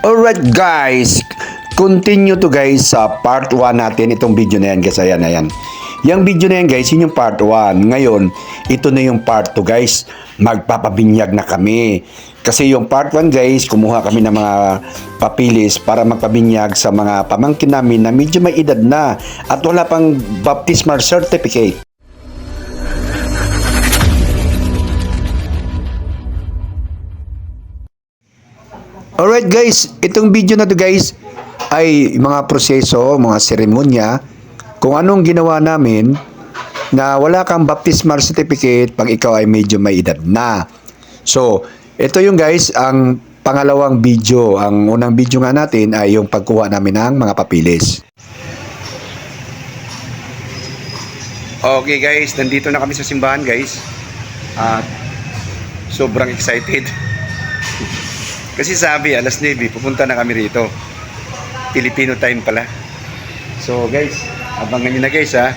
Alright guys, continue to guys sa part 1 natin itong video na yan guys. Ayan, ayan. Yung video na yan guys, yun yung part 1. Ngayon, ito na yung part 2 guys. Magpapabinyag na kami. Kasi yung part 1 guys, kumuha kami ng mga papilis para magpabinyag sa mga pamangkin namin na medyo may edad na at wala pang baptismal certificate. Alright guys, itong video na to guys ay mga proseso, mga seremonya, kung anong ginawa namin na wala kang baptismal certificate pag ikaw ay medyo may edad na. So, ito yung guys ang pangalawang video. Ang unang video nga natin ay yung pagkuha namin ng mga papilis. Okay guys, nandito na kami sa simbahan guys. At sobrang excited. Kasi sabi, alas 9, pupunta na kami rito. Filipino time pala. So guys, abangan nyo na guys ha.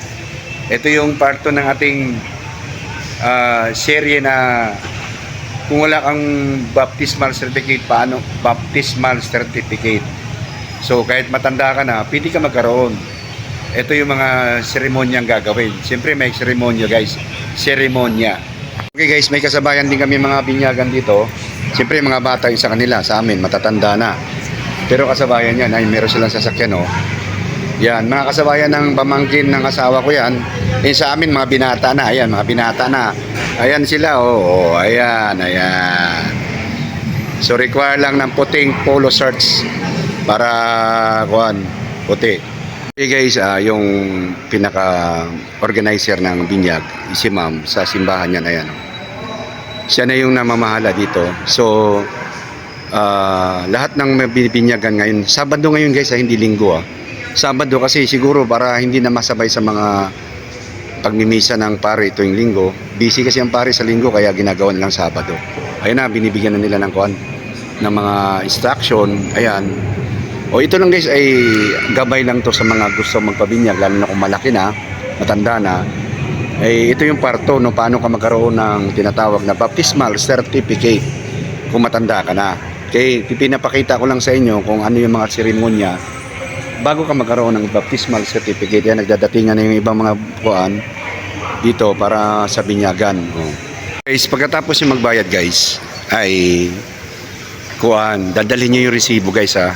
Ito yung part 2 ng ating ah, serye na kung wala kang baptismal certificate, paano? Baptismal certificate. So kahit matanda ka na, pwede ka magkaroon. Ito yung mga seremonyang gagawin. Siyempre may seremonya guys. Seremonya. Okay guys, may kasabayan din kami mga binyagan dito. Siyempre mga bata yung sa kanila, sa amin, matatanda na. Pero kasabayan yan, ay meron silang sasakyan oh. Yan, mga kasabayan ng pamangkin ng asawa ko yan. Eh sa amin, mga binata na. Ayan, mga binata na. Ayan sila, oh. oh ayan, ayan. So require lang ng puting polo shirts para, kuhan, puti. Okay guys, ah, yung pinaka-organizer ng binyag, si ma'am, sa simbahan yan, ayan. oh. Siya na yung namamahala dito. So, ah, lahat ng binibinyagan ngayon, Sabado ngayon guys, ah, hindi linggo ah. Sabado kasi siguro para hindi na masabay sa mga pagmimisa ng pare yung linggo. Busy kasi ang pare sa linggo kaya ginagawa nilang Sabado. Ayun na, binibigyan na nila ng kuan ng mga instruction. Ayan. O ito lang guys ay gabay lang to sa mga gusto magpabinyag lalo na kung malaki na, matanda na. Eh, ito yung parto no paano ka magkaroon ng tinatawag na baptismal certificate kung matanda ka na. Okay, pinapakita ko lang sa inyo kung ano yung mga seremonya bago ka magkaroon ng baptismal certificate. Yan, nagdadatingan na yung ibang mga kuan dito para sa binyagan. Oh. Guys, pagkatapos yung magbayad guys, ay kuan, dadalhin niyo yung resibo guys ha.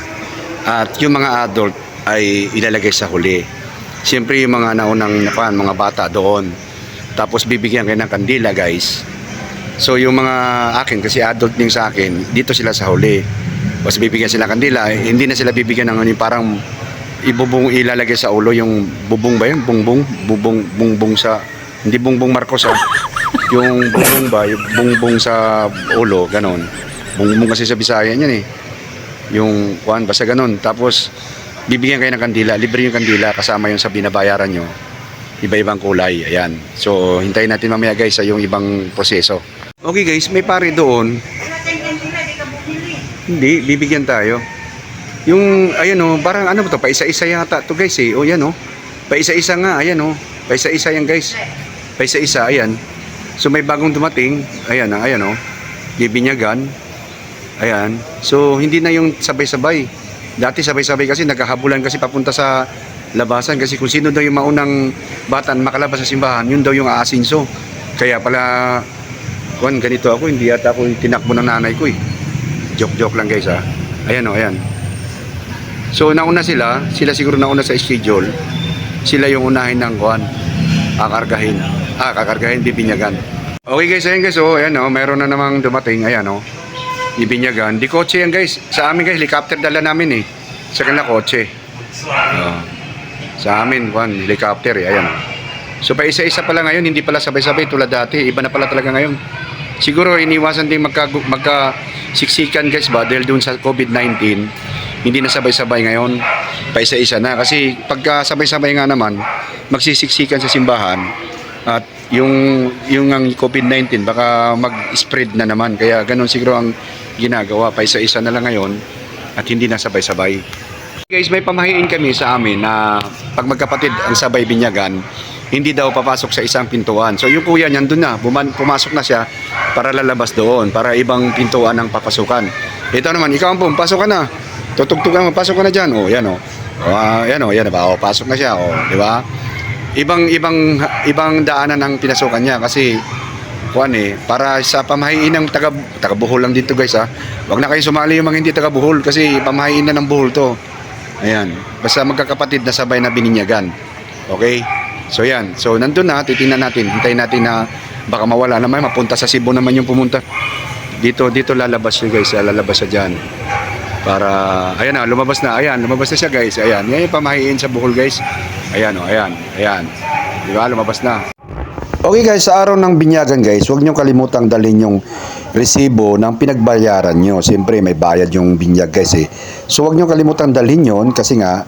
At yung mga adult ay ilalagay sa huli. Siyempre yung mga naunang kuan, mga bata doon. Tapos bibigyan kayo ng kandila guys. So yung mga akin, kasi adult din sa akin, dito sila sa huli. Tapos bibigyan sila ng kandila, eh, hindi na sila bibigyan ng ano, yung parang ibubong ilalagay sa ulo yung bubong ba yun? Bungbong? Bubong, bungbong sa, hindi bungbong Marcos ha. yung bubong ba, yung bungbong sa ulo, ganon. Bungbong kasi sa Bisaya yan eh. Yung kuan, basta ganon. Tapos, bibigyan kayo ng kandila, libre yung kandila, kasama yung sa binabayaran nyo. Iba-ibang kulay, ayan. So, hintayin natin mamaya guys sa yung ibang proseso. Okay guys, may pare doon. Hindi, bibigyan tayo. Yung, ayan o, parang ano to, paisa-isa yata to guys eh. O yan o, paisa-isa nga, ayan o. Paisa-isa yan guys. Paisa-isa, ayan. So may bagong dumating, ayan na, ayan o. Bibinyagan. Ayan. So hindi na yung sabay-sabay. Dati sabay-sabay kasi nagkahabulan kasi papunta sa labasan kasi kung sino daw yung maunang batan makalabas sa simbahan, yun daw yung aasinso. Kaya pala, kuan ganito ako, hindi yata ako tinakbo ng nanay ko eh. Joke-joke lang guys ha. Ayan o, ayan. So nauna sila, sila siguro nauna sa schedule. Sila yung unahin ng kuan. Kakargahin. Ah, kakargahin, bibinyagan. Okay guys, ayan guys, oh, ayan oh, meron na namang dumating, ayan oh. Bibinyagan. Di kotse yan guys. Sa amin guys, helicopter dala namin eh. Sa kanila kotse. Oh. Sa amin, kuan, helicopter eh, ayan oh. So pa isa-isa pala ngayon, hindi pala sabay-sabay tulad dati. Iba na pala talaga ngayon. Siguro iniwasan din magka, magka siksikan guys ba dahil dun sa COVID-19 hindi na sabay-sabay ngayon pa isa-isa na kasi pagka sabay-sabay nga naman magsisiksikan sa simbahan at yung yung ang COVID-19 baka mag-spread na naman kaya ganun siguro ang ginagawa pa isa-isa na lang ngayon at hindi na sabay-sabay Guys, may pamahiin kami sa amin na pag magkapatid ang sabay binyagan, hindi daw papasok sa isang pintuan. So yung kuya niyan doon na, buman, pumasok na siya para lalabas doon, para ibang pintuan ang papasukan. Ito naman, ikaw ang pasok ka na. Tutugtugan mo, pasok ka na dyan. O, yan o. O, ah, yan o, yan ba? O, pasok na siya. O, di ba? Ibang, ibang, ibang daanan ang pinasukan niya kasi kuan eh, para sa pamahiin ng taga, taga Bohol lang dito guys ha. Huwag na kayo sumali yung mga hindi taga Bohol kasi pamahiin na ng Bohol to. Ayan. Basta magkakapatid na sabay na bininyagan. Okay? So yan. So nandun na, titingnan natin. Hintayin natin na baka mawala naman. Mapunta sa Cebu naman yung pumunta. Dito, dito lalabas yun guys. Lalabas siya dyan. Para, ayan na, lumabas na. Ayan, lumabas na siya guys. Ayan. Yan yung pamahiin sa Bohol guys. Ayan o, ayan. Ayan. Di ba? Lumabas na. Okay guys, sa araw ng binyagan guys, huwag niyo kalimutang dalhin yung resibo ng pinagbayaran nyo. Siyempre may bayad yung binyag guys eh. So huwag niyo kalimutang dalhin yon kasi nga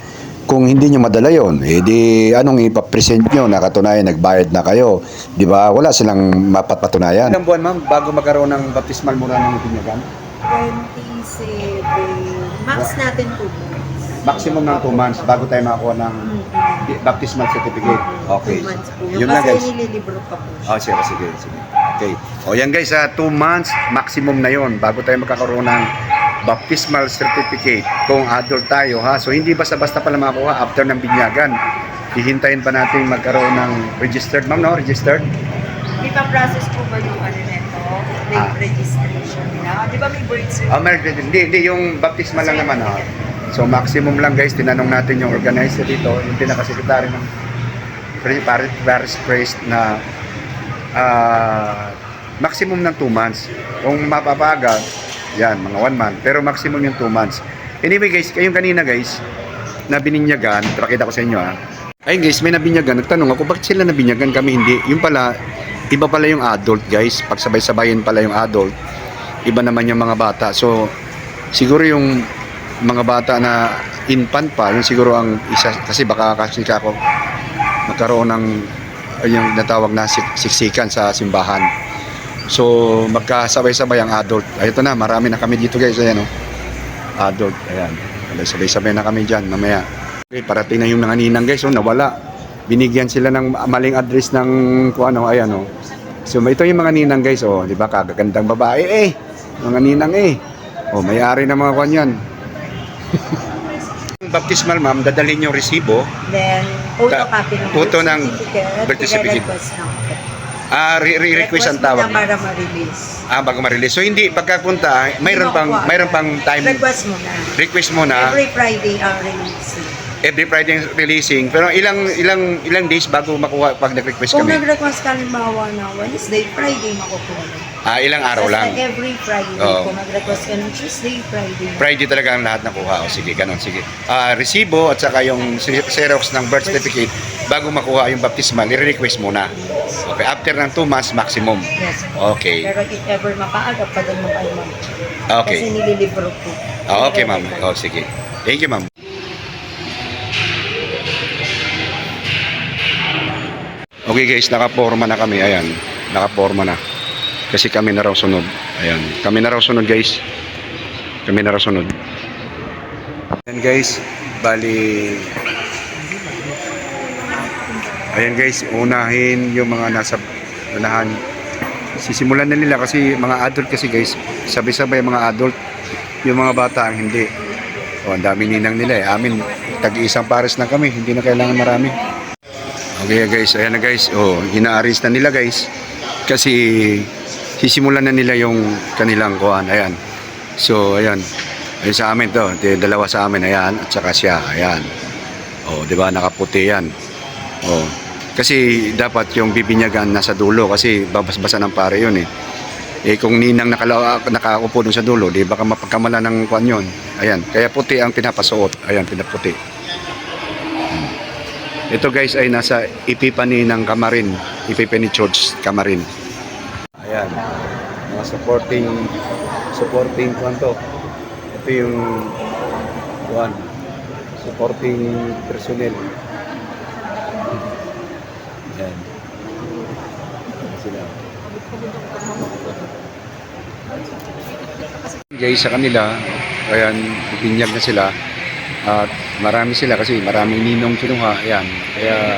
kung hindi nyo madala yon, eh di anong ipapresent nyo na katunayan nagbayad na kayo. Di ba? Wala silang mapapatunayan. Ilang buwan ma'am bago magkaroon ng baptismal muna ng binyagan? 27. Max natin 2 months. Maximum ng 2 months bago tayo makakuha ng baptismal certificate. Okay. 2 months po. Yun Yung lang kasi guys. nililibro pa po siya. Oh, sige, sige, sige. Okay. O yan guys, 2 months maximum na yon bago tayo magkakaroon ng baptismal certificate kung adult tayo ha. So hindi basta-basta pala makakuha after ng binyagan. Hihintayin pa natin magkaroon ng registered, ma'am no? Registered? Ipa-process po ba yung ano neto? Like Ah. registration nila? Di ba may birth certificate? Oh, din. Hindi, hindi, yung baptismal lang naman ha. So maximum lang guys, tinanong natin yung organizer dito, yung pinakasekretary ng Paris, Paris Priest na ah, maximum ng 2 months. Kung mapapaga, yan, mga 1 month. Pero maximum yung 2 months. Anyway guys, kayong kanina guys, na bininyagan, pakita ko sa inyo ha. Ayun guys, may nabinyagan. Nagtanong ako, bakit sila nabinyagan kami hindi? Yung pala, iba pala yung adult guys. Pagsabay-sabayin pala yung adult. Iba naman yung mga bata. So, siguro yung mga bata na infant pa, yun siguro ang isa, kasi baka kasi ako magkaroon ng yung natawag na sik- siksikan sa simbahan. So, magkasabay-sabay ang adult. Ay, ito na, marami na kami dito guys. Ayan, oh. Adult, ayan. Sabay-sabay na kami dyan, mamaya. Okay, parating na yung mga ninang guys, oh, nawala. Binigyan sila ng maling address ng kung ano, ayan, oh. So, ito yung mga ninang guys, oh, di ba, kagagandang babae, eh. Mga ninang, eh. Oh, may-ari ng mga kwan yan. Baptismal ma'am, dadalhin yung resibo. Then, photocopy ng Photo ng birth certificate. Ah, re- re- request ang tawag. na para ma-release. Ah, bago ma-release. So hindi pagkapunta, mayroon pang mayroon pang time Request mo na. request mo na Every Friday ang release. every Friday releasing. Pero ilang ilang ilang days bago makuha pag nag-request Kung kami? nag-request ka halimbawa na Wednesday, Friday makukuha. Ah, ilang araw Basta lang. every Friday. Oo. Kung nag-request ka ng Tuesday, Friday. Friday talaga ang lahat nakuha. O sige, ganun, sige. Ah, resibo at saka yung xerox ng birth certificate bago makuha yung baptismal, i-request muna. Okay, after ng 2 months maximum. Yes. Okay. Pero if ever mapaaga, pa din mo kayo Kasi Okay. nililibro po. Ah, okay, ma'am. Oh, sige. Thank you, ma'am. Okay guys, nakaporma na kami. Ayan, nakaporma na. Kasi kami na raw sunod. Ayan, kami na raw sunod guys. Kami na raw sunod. Ayan guys, bali... Ayan guys, unahin yung mga nasa unahan. Sisimulan na nila kasi mga adult kasi guys, sabay-sabay mga adult. Yung mga bata ang hindi. O, ang dami ninang nila eh. Amin, tag-iisang pares na kami. Hindi na kailangan marami. Okay guys, ayan na guys. Oh, ina-arrange na nila guys. Kasi sisimulan na nila yung kanilang kuhan. Ayan. So, ayan. Ayan sa amin to. Dalawa sa amin. Ayan. At saka siya. Ayan. Oh, di ba? Nakaputi yan. Oh. Kasi dapat yung bibinyagan nasa dulo kasi babas-basa ng pare yun eh. Eh kung ninang nakala, nakaupo dun sa dulo, di baka mapagkamala ng kwan yun. Ayan. Kaya puti ang pinapasuot. Ayan, pinaputi. Ito guys ay nasa Ipipani ng Kamarin. Ipipani Church, Kamarin. Ayan. Mga supporting supporting kwan to. Ito yung kwan. Supporting personnel. Ayan Sila. Guys, sa kanila, ayan, binyag na sila. At marami sila kasi maraming ninong kinuha. Ayan. Kaya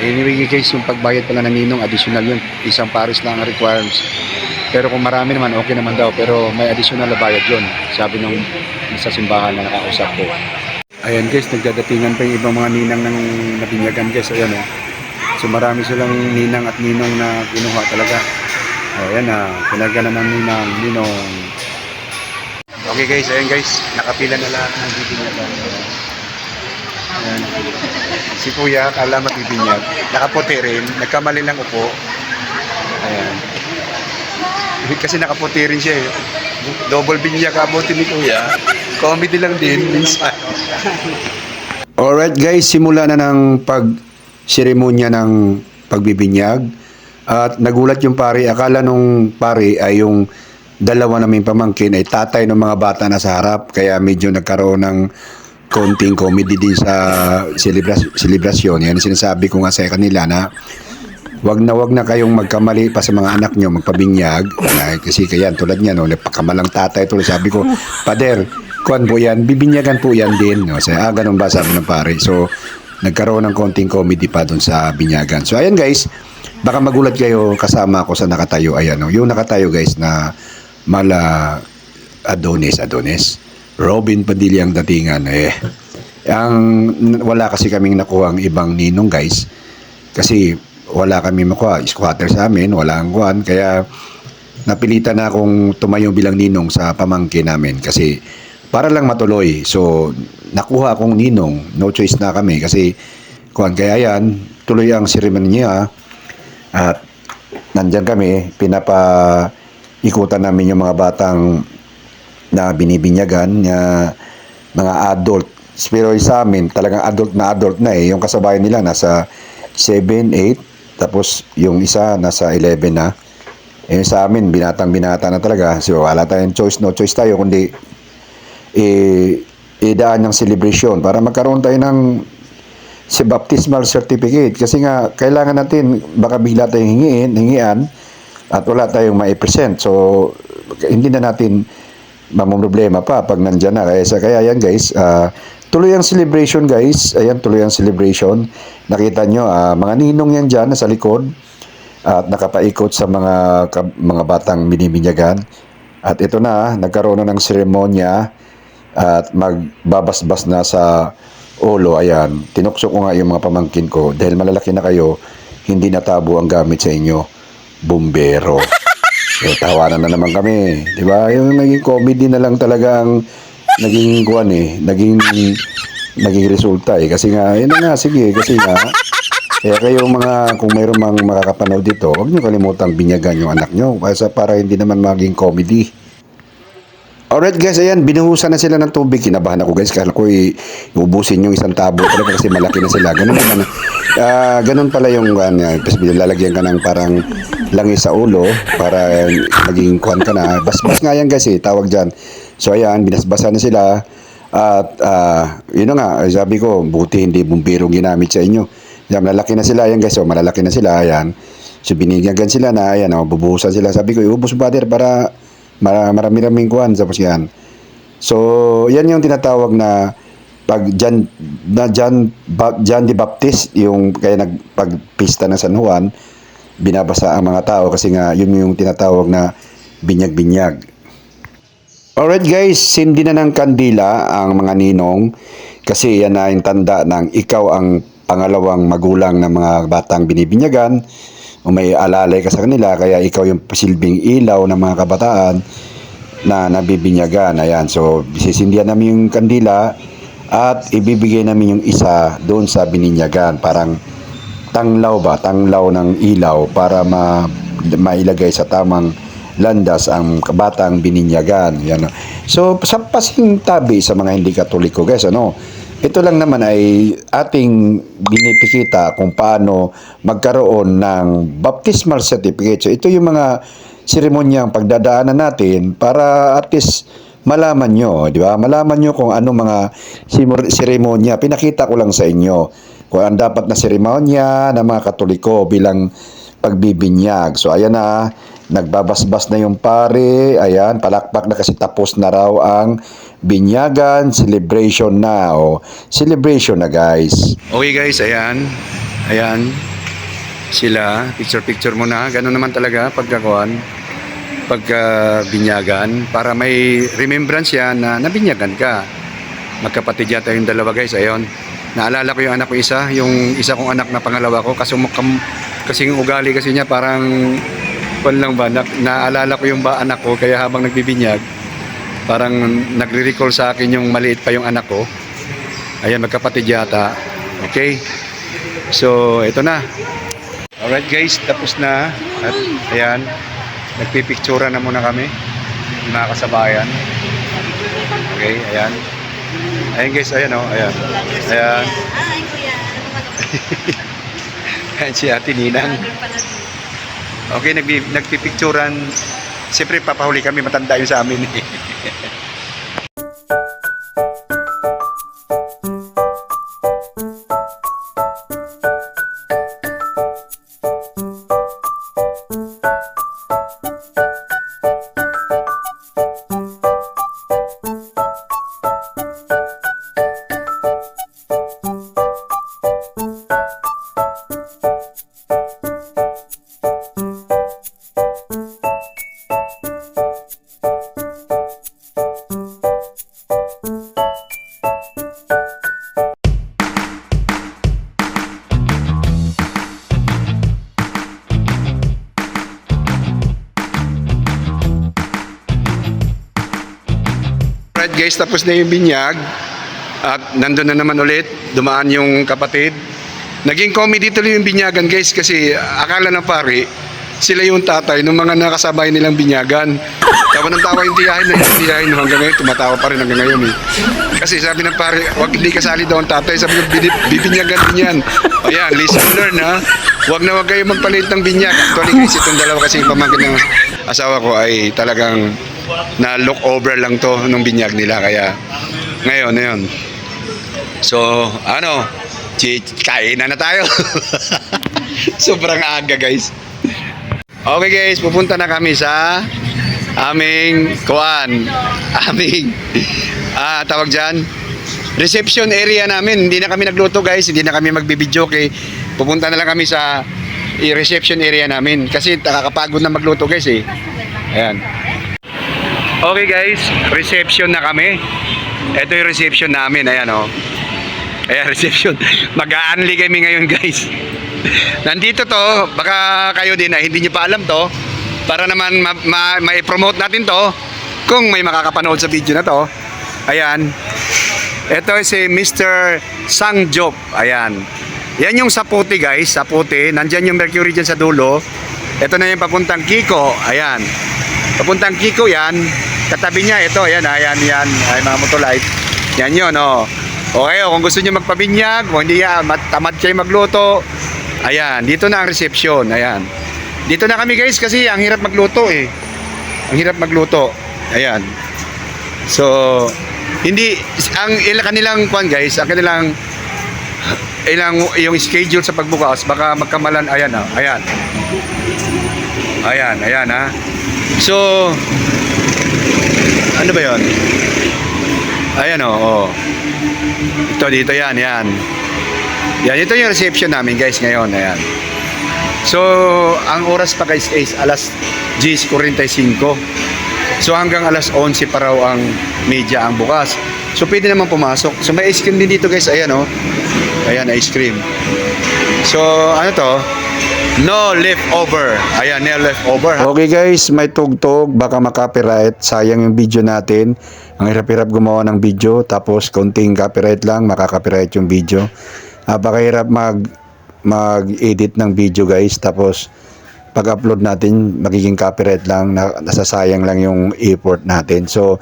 anyway guys, yung pagbayad pala ng ninong, additional yun. Isang pares lang ang requirements. Pero kung marami naman, okay naman daw. Pero may additional na bayad yun. Sabi nung sa simbahan na nakausap ko. Ayan guys, nagdadatingan pa yung ibang mga ninang ng nabinyagan guys. Ayan oh. So marami silang ninang at ninong na kinuha talaga. O ayan na, pinagana ng ninang, ninong. Okay guys, ayan guys, nakapila na lahat ng bibinyagan. Ayan. Si Kuya, kala mabibinyag. Nakaputi rin, nagkamali lang upo. Ayan. Kasi nakaputi rin siya eh. Double binyag abuti ni Kuya. Comedy lang din minsan. Alright guys, simula na ng pag seremonya ng pagbibinyag at nagulat yung pari. Akala nung pari ay yung dalawa naming pamangkin ay tatay ng mga bata na sa harap kaya medyo nagkaroon ng konting comedy din sa celebras- celebration. Yan ang sinasabi ko nga sa kanila na wag na wag na kayong magkamali pa sa mga anak nyo, magpabinyag. Kasi kaya tulad niya, no, nagpakamalang tatay tuloy. Sabi ko, Pader, kuan po yan, bibinyagan po yan din. No? Sabi, ah, ganun ba sabi ng pare. So, nagkaroon ng konting comedy pa doon sa binyagan. So, ayan guys, baka magulat kayo kasama ako sa nakatayo. Ayan, no? yung nakatayo guys na mala Adonis, Adonis. Robin Padilla ang datingan. Eh, ang wala kasi kaming nakuha ang ibang ninong guys kasi wala kami makuha. Squatter sa amin wala ang kuhan kaya napilitan na akong tumayo bilang ninong sa pamangkin namin kasi para lang matuloy. So nakuha akong ninong. No choice na kami kasi kuhan kaya yan tuloy ang seremonya at nandyan kami pinapa ikutan namin yung mga batang na binibinyagan na mga adult. Pero sa amin, talagang adult na adult na eh. Yung kasabayan nila nasa 7, 8, tapos yung isa nasa 11 na. Eh sa amin, binatang binata na talaga. So wala tayong choice, no choice tayo, kundi eh, idaan ng celebration para magkaroon tayo ng si baptismal certificate kasi nga kailangan natin baka bigla tayong hingiin, hingian at wala tayong mai-present. So hindi na natin mamumroblema pa pag nandyan na. Kaya, kaya yan guys, ah, tuloy ang celebration guys. Ayan, tuloy ang celebration. Nakita nyo, ah, mga ninong yan dyan nasa likod at nakapaikot sa mga ka- mga batang binibinyagan. At ito na, nagkaroon na ng seremonya at magbabasbas na sa ulo. Ayan, tinukso ko nga yung mga pamangkin ko dahil malalaki na kayo, hindi natabo ang gamit sa inyo. Bumbero. Eh, tawanan na naman kami. Di ba? Yung naging comedy na lang talaga ang naging kuwan eh. Naging, naging resulta eh. Kasi nga, yun nga, sige. Kasi nga, kaya kayo mga, kung mayroong mang makakapanood dito, huwag nyo kalimutang binyagan yung anak nyo. Para, para hindi naman maging comedy. Alright guys, ayan, binuhusan na sila ng tubig. Kinabahan ako guys, kala ko iubusin yung isang tabo talaga kasi malaki na sila. Ganun naman. ah ganun pala yung uh, lalagyan ka ng parang langis sa ulo para maging kuhan ka na. Basbas nga yan guys eh, tawag dyan. So ayan, binasbasan na sila. At ah, yun nga, sabi ko, buti hindi bumbiro ginamit sa inyo. Yan, malalaki na sila, ayan guys, so malalaki na sila, ayan. So binigyan sila na, ayan, oh, bubuhusan sila. Sabi ko, iubos brother para Mara- marami-raming kuhan tapos yan. So, yan yung tinatawag na pag Jan na Jan ba, Jan de Baptist yung kaya nagpagpista ng San Juan binabasa ang mga tao kasi nga yun yung tinatawag na binyag-binyag. Alright guys, sindi na ng kandila ang mga ninong kasi yan na yung tanda ng ikaw ang pangalawang magulang ng mga batang binibinyagan o may alalay ka sa kanila kaya ikaw yung silbing ilaw ng mga kabataan na nabibinyagan. Ayan, so sisindihan namin yung kandila at ibibigay namin yung isa doon sa bininyagan. Parang tanglaw ba? Tanglaw ng ilaw para ma mailagay sa tamang landas ang kabatang bininyagan. Yan. So, sa pasing tabi sa mga hindi katoliko, guys, ano, ito lang naman ay ating binipikita kung paano magkaroon ng baptismal certificate. So, ito yung mga seremonyang pagdadaanan natin para at least malaman nyo, di ba? Malaman nyo kung ano mga seremonya. Pinakita ko lang sa inyo kung ang dapat na seremonya ng mga katoliko bilang pagbibinyag. So, ayan na, nagbabasbas na yung pare, ayan, palakpak na kasi tapos na raw ang binyagan, celebration na, o, celebration na guys. Okay guys, ayan, ayan, sila, picture-picture muna, gano'n naman talaga pagkakuan. pagka binyagan para may remembrance yan na nabinyagan ka. Magkapatid yata yung dalawa guys, ayun. Naalala ko yung anak ko isa, yung isa kong anak na pangalawa ko kasi mukam, kasi yung ugali kasi niya parang kwan lang ba, na, naalala ko yung ba anak ko kaya habang nagbibinyag parang nagre-recall sa akin yung maliit pa yung anak ko. Ayan, magkapatid yata. Okay? So, ito na. Alright guys, tapos na. At ayan, nagpipictura na muna kami. Mga kasabayan. Okay, ayan. Ayan guys, ayan oh, ayan. Ayan. Ay, kuya. Ayan si Ate Ninang. Okay, nagpipicturan. Siyempre, papahuli kami. Matanda yun sa amin. Alright guys, tapos na yung binyag. At nandun na naman ulit. Dumaan yung kapatid. Naging comedy tuloy yung binyagan guys kasi akala ng pari sila yung tatay ng mga nakasabay nilang binyagan. Tawa ng tawa yung tiyahin na yung tiyahin hanggang ngayon, tumatawa pa rin hanggang ngayon eh. Kasi sabi ng pare, wag hindi kasali daw ang tatay, sabi "Bini- bibinyagan din yan. Ayan, listen learn ha. Wag na wag kayo magpalit ng binyag. Actually guys, itong dalawa kasi yung pamangkin ng asawa ko ay talagang na look over lang to nung binyag nila. Kaya ngayon, ngayon. So, ano, chi- kain na na tayo. Sobrang aga guys. Okay guys, pupunta na kami sa aming kuan, aming ah tawag diyan reception area namin. Hindi na kami nagluto guys, hindi na kami magbibidyo kay pupunta na lang kami sa reception area namin kasi nakakapagod na magluto guys eh. Ayan. Okay guys, reception na kami. Ito yung reception namin, ayan oh. Ayan, reception. Mag-a-unli kami ngayon guys. Nandito to, baka kayo din na hindi nyo pa alam to, para naman ma- ma- ma-promote natin to, kung may makakapanood sa video na to. Ayan. Ito si Mr. Sangjop. Ayan. Yan yung saputi guys, saputi. Nandyan yung mercury dyan sa dulo. Ito na yung papuntang Kiko. Ayan. Papuntang Kiko yan. Katabi niya ito. Ayan, ayan, yan. Ay, mga motolite. Yan yun, oh. Okay, oh, kung gusto niyo magpabinyag, kung hindi yan, mat- tamad kayo magluto. Ayan, dito na ang reception. Ayan. Dito na kami guys kasi ang hirap magluto eh. Ang hirap magluto. Ayan. So, hindi ang ilang kanilang kwan guys, ang kanilang ilang yung schedule sa pagbukas baka magkamalan ayan ah, ayan. Ayan, ayan ha. So, ano ba 'yon? Ayan oh, oh. Ito dito yan, yan. Yan, ito yung reception namin guys ngayon, ayan. So, ang oras pa guys is alas 10.45. So, hanggang alas 11 pa raw ang media ang bukas. So, pwede naman pumasok. So, may ice cream din dito guys, ayan oh. Ayan, ice cream. So, ano to? No leftover. Ayan, no leftover. Okay guys, may tugtog. Baka makapiright. Sayang yung video natin. Ang hirap-hirap gumawa ng video. Tapos, konting copyright lang. Makakapiright yung video. Ah, baka hirap mag mag-edit ng video guys. Tapos, pag-upload natin, magiging copyright lang. Na, nasasayang lang yung effort natin. So,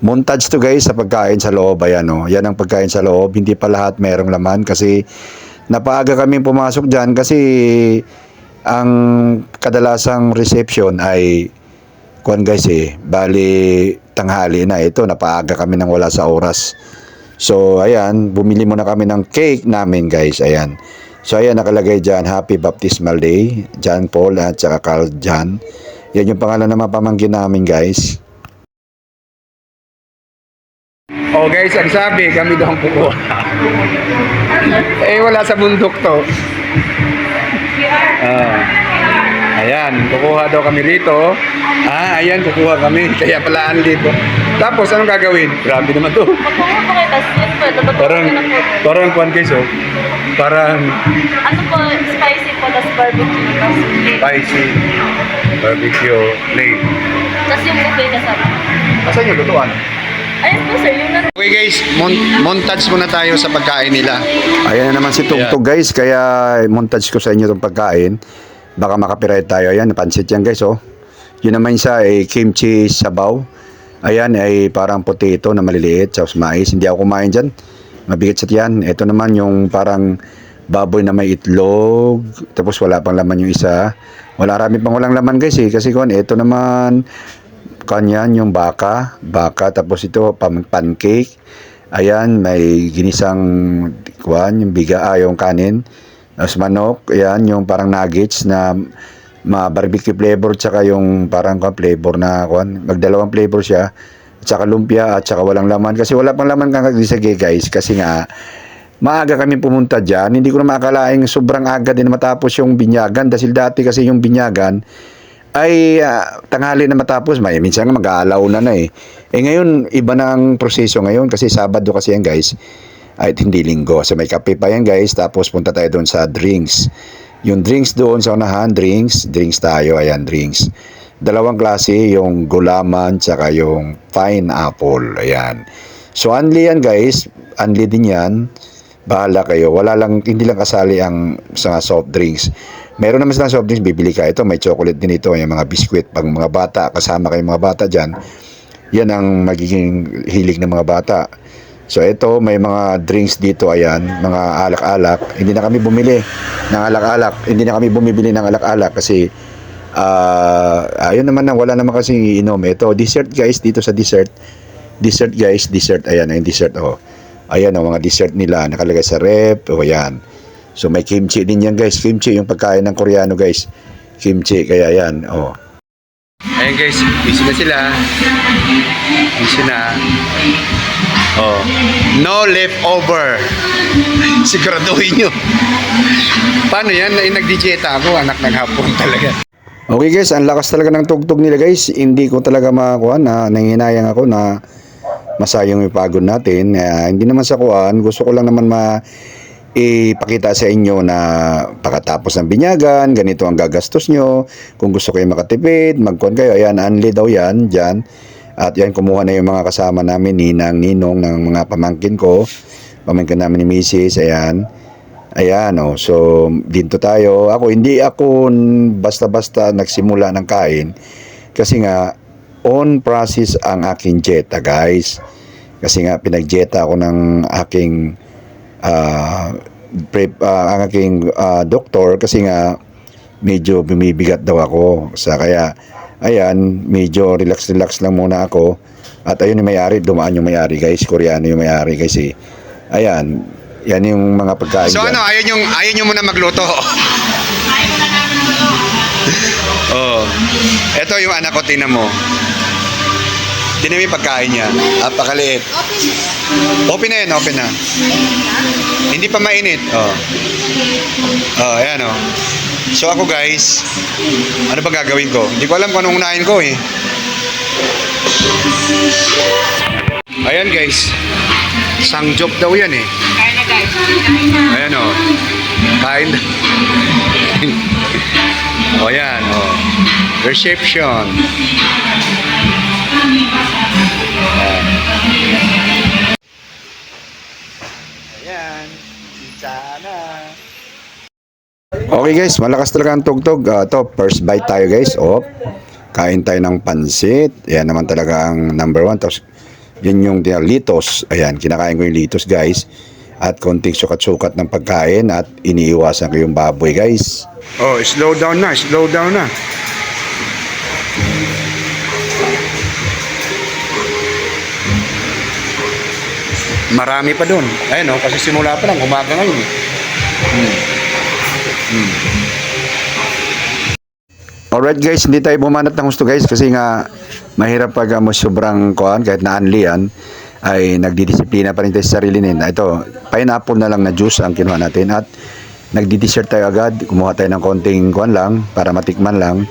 montage to guys sa pagkain sa loob. Ayan o. Yan ang pagkain sa loob. Hindi pa lahat merong laman kasi napaaga kami pumasok dyan kasi ang kadalasang reception ay kuan guys eh, bali tanghali na ito, napaaga kami nang wala sa oras. So ayan, bumili muna kami ng cake namin guys, ayan. So ayan, nakalagay dyan, Happy Baptismal Day, John Paul at saka Carl John. Yan yung pangalan ng mga pamangkin namin guys. Oh guys, ang sabi, kami daw ang kukuha. eh wala sa bundok to. Ah. Ayan, kukuha daw kami rito. Ah, ayan, kukuha kami. Kaya pala ang dito. Tapos, anong gagawin? Grabe naman to. Magpungo po kayo, tapos yun totoo Parang, parang kwan guys, oh. Parang Ano po, spicy po, tapos barbecue, tapos spicy barbecue plate. Tapos yung buffet kasama. Asan yung lutuan? Ayun po sir, yung. Okay guys, mon- montage muna tayo sa pagkain nila. Ayan na naman si Tugtog guys, kaya montage ko sa inyo itong pagkain. Baka makapiright tayo. Ayan, pansit yan guys oh. Yun naman isa ay kimchi sabaw. Ayan ay parang potato na maliliit, tapos mais. Hindi ako kumain dyan. Mabigat sa tiyan. Ito naman yung parang baboy na may itlog. Tapos wala pang laman yung isa. Wala rami pang walang laman guys eh. Kasi kung ito naman kanyan yung baka, baka tapos ito pam- pancake. Ayan, may ginisang kuan, yung biga, ah, yung kanin. Tapos manok, ayan, yung parang nuggets na ma barbecue flavor tsaka yung parang kuan flavor na kuan, magdalawang flavor siya. At saka lumpia at saka walang laman kasi wala pang laman kang kaglisagay guys kasi nga maaga kami pumunta dyan. Hindi ko na makakalaing sobrang aga din matapos yung binyagan dahil dati kasi yung binyagan ay ah, tanghali na matapos, may minsan mag-aalaw na na eh. Eh ngayon, iba na ang proseso ngayon kasi Sabado kasi yan guys, ay hindi linggo. So may kape pa yan guys, tapos punta tayo doon sa drinks. Yung drinks doon sa unahan, drinks, drinks tayo, ayan, drinks. Dalawang klase, yung gulaman, tsaka yung pineapple, ayan. So, unli yan guys, unli din yan. Bahala kayo. Wala lang, hindi lang kasali ang sa soft drinks. Meron naman silang soft drinks, bibili ka. Ito, may chocolate din ito, yung mga biskwit. Pag mga bata, kasama kayong mga bata dyan, yan ang magiging hilig ng mga bata. So ito, may mga drinks dito, ayan, mga alak-alak. Hindi na kami bumili ng alak-alak. Hindi na kami bumibili ng alak-alak kasi ah ayun naman na wala naman kasi inom. Ito, dessert guys, dito sa dessert. Dessert guys, dessert, ayan, yung dessert, oh. Ayan, oh, mga dessert nila, nakalagay sa rep, oh, ayan. So may kimchi din yan guys, kimchi, yung pagkain ng Koreano guys. Kimchi, kaya yan, oh. Ayan guys, busy na sila. Busy na. Oh. No leftover. Siguraduhin nyo. Paano yan? Na nag-dieta ako, anak ng hapon talaga. Okay guys, ang lakas talaga ng tugtog nila guys. Hindi ko talaga makakuha na nanginayang ako na masayang yung pagod natin. Eh, hindi naman sa kuan, gusto ko lang naman ma ipakita sa inyo na pagkatapos ng binyagan, ganito ang gagastos nyo. Kung gusto kayo makatipid, magkuhan kayo. Ayan, unli daw yan, dyan. At yan, kumuha na yung mga kasama namin, ninang, ninong, ng mga pamangkin ko. Pamangkin namin ni Mrs. Ayan. Ayan, oh. So, dito tayo. Ako, hindi ako basta-basta nagsimula ng kain. Kasi nga, on process ang aking jeta, guys. Kasi nga, pinag-jeta ako ng aking ah, prep, ah, ang aking ah, doktor kasi nga medyo bumibigat daw ako sa kaya ayan medyo relax relax lang muna ako at ayun yung may-ari dumaan yung may-ari guys koreano yung may-ari kasi ayan yan yung mga pagkain So dyan. ano, ayaw nyo, ayaw nyo muna magluto. Oh. Ito yung anak ko, tingnan mo. Yung pagkain niya. Apakaliit. Open na yan, open na. Hindi pa mainit. Oh. Oh, ayan oh. So ako guys, ano ba gagawin ko? Hindi ko alam kung anong unahin ko eh. Ayan guys. Sangjop daw yan eh. Kaya na guys. Ayan o. Kain. o yan o. Reception. Ayan. Sana. Okay guys, malakas talaga ang tugtog. Uh, to, first bite tayo guys. Oh. Kain tayo ng pansit. Ayan naman talaga ang number one. Tapos, yun yung uh, litos. Ayan, kinakain ko yung litos guys. At konting sukat-sukat ng pagkain at iniiwasan ko yung baboy guys. Oh, slow down na, slow down na. Marami pa doon. Ayun oh, kasi simula pa lang, umaga ngayon. eh. Hmm. Hmm. Alright guys, hindi tayo bumanat ng gusto guys kasi nga mahirap pag mo sobrang kuhan kahit na unli yan ay nagdidisiplina pa rin tayo sa sarili nila. Ito, pineapple na lang na juice ang kinuha natin at nagdi-dessert tayo agad. Kumuha tayo ng konting kuan lang para matikman lang.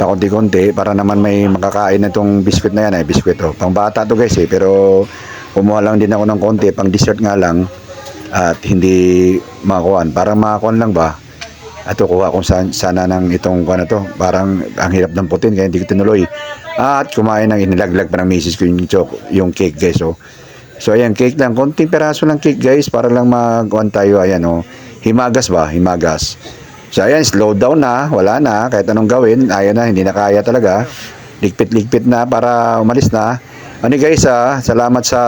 Pa konti-konti para naman may makakain na itong biskwit na yan ay biskwit oh. Pang bata to guys eh pero kumuha lang din ako ng konti pang dessert nga lang at hindi makakuan. Parang makakuan lang ba? At kuha kung sana ng itong kuan na to. Parang ang hirap ng putin kaya hindi ko tinuloy. At kumain ng inilaglag pa ng misis ko yung, choco, yung cake guys oh. So ayan, cake lang. Konting peraso lang cake guys para lang magkuhan tayo. Ayan oh. Himagas ba? Himagas. So ayan, slow down na. Wala na. Kahit anong gawin. Ayan na, hindi na kaya talaga. Ligpit-ligpit na para umalis na. Ano guys ah, salamat sa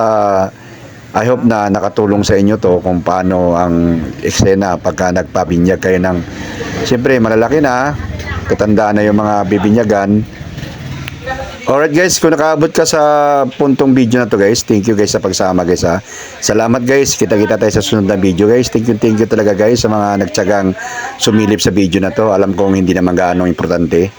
I hope na nakatulong sa inyo to kung paano ang eksena pagka nagpabinyag kayo ng Siyempre, malalaki na. Katandaan na yung mga bibinyagan. Alright guys, kung nakaabot ka sa puntong video na to guys, thank you guys sa pagsama guys ha. Salamat guys, kita-kita tayo sa sunod na video guys. Thank you, thank you talaga guys sa mga nagtsagang sumilip sa video na to. Alam kong hindi naman gaano importante.